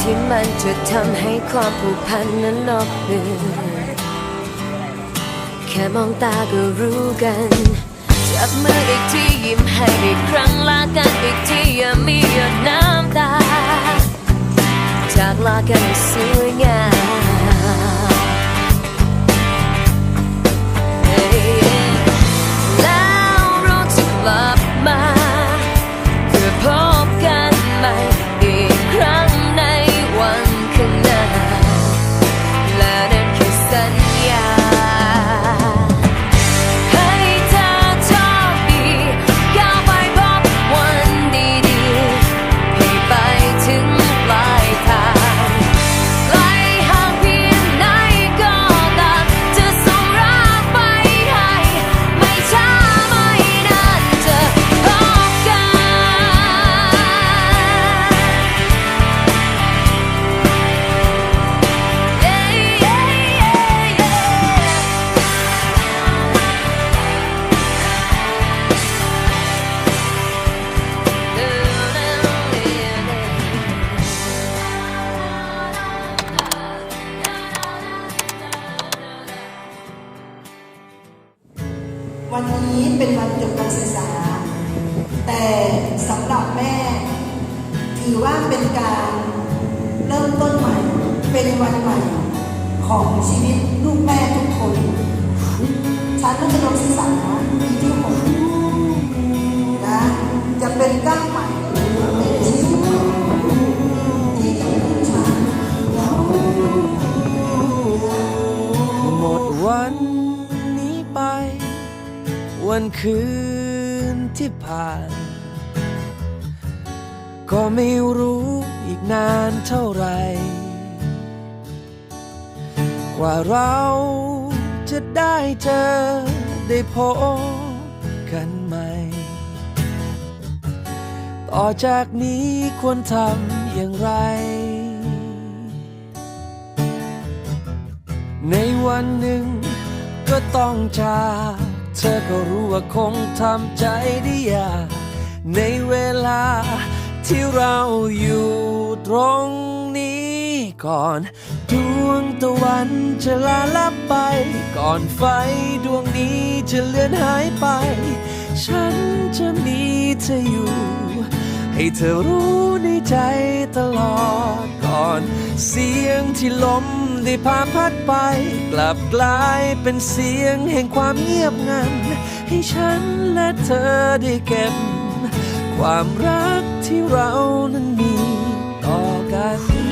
ที่มันจะทำให้ความผูกพันนั้นนอกเลือนแค่มองตาก็รู้กัน จับมืออีกทียิ้มให้อีกครั้งลากันอีกทีอย่ามีหยดน้ำตา จากลากันอย่างสวยงาม ของชีวิตลูกแม่ทุกคนฉันมัธยมศึกษาปีที่หกนะ จะเป็นก้าวใหม่ในชีวิตที่จะเป็นฉันหมดวันนี้ไป วันคืนที่ผ่าน ก็ไม่รู้อีกนานเท่าไหร่ กว่าเราจะได้เจอได้พบกันใหม่ ต่อจากนี้ควรทำอย่างไร ในวันหนึ่งก็ต้องจากเธอก็รู้ว่าคงทำใจได้ยากในเวลาที่เราอยู่ตรงนี้ ก่อน ดวงตะวันจะลาลับไป ก่อนไฟดวงนี้จะเลือนหายไป ฉันจะมีเธออยู่ ให้เธอรู้ในใจตลอดก่อน เสียงที่ลมได้พาพัดไป กลับกลายเป็นเสียงแห่งความเงียบงัน ให้ฉันและเธอได้เก็บ ความรักที่เรานั้นมีต่อกัน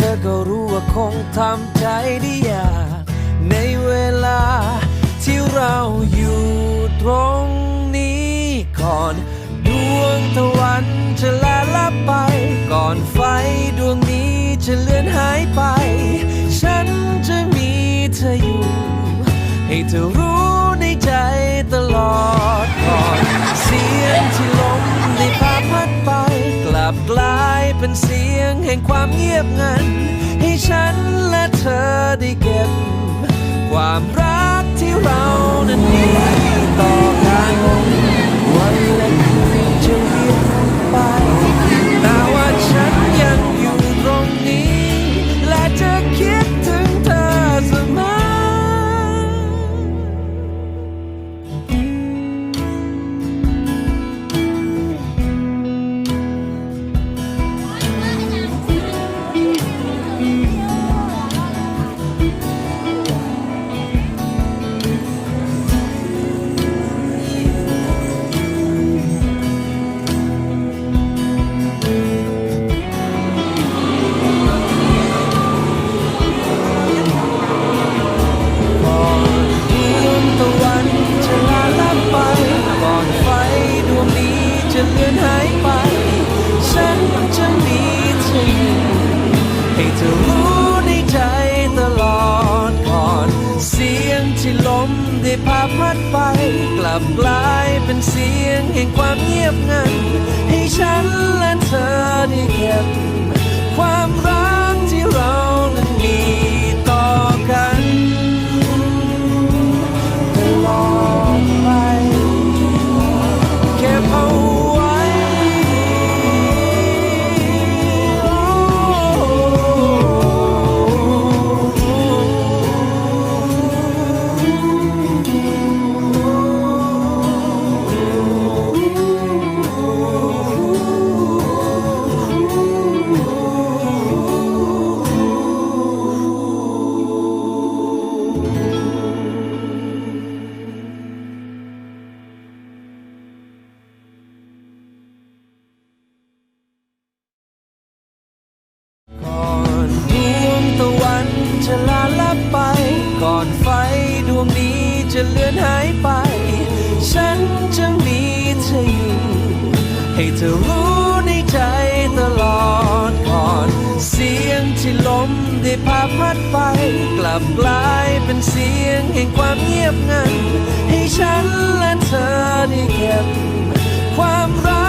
ธอก็รู้ว่าคงทำใจได้ยากในเวลาที่เราอยู่ตรงนี้ก่อน ดวงตะวันจะลาลับไปก่อนไฟดวง ห่งความเงียบงัน ให้ฉันและเธอได้เก็บ ความรักที่เรานั้นมี บกลายเป็นเสียงแห่งความเงียบงัน ให้ฉันและเธอได้เก็บความรัก ได้พาพัดไป กลับกลายเป็นเสียงแห่งความเงียบงัน ให้ฉันและเธอได้เก็บความรัก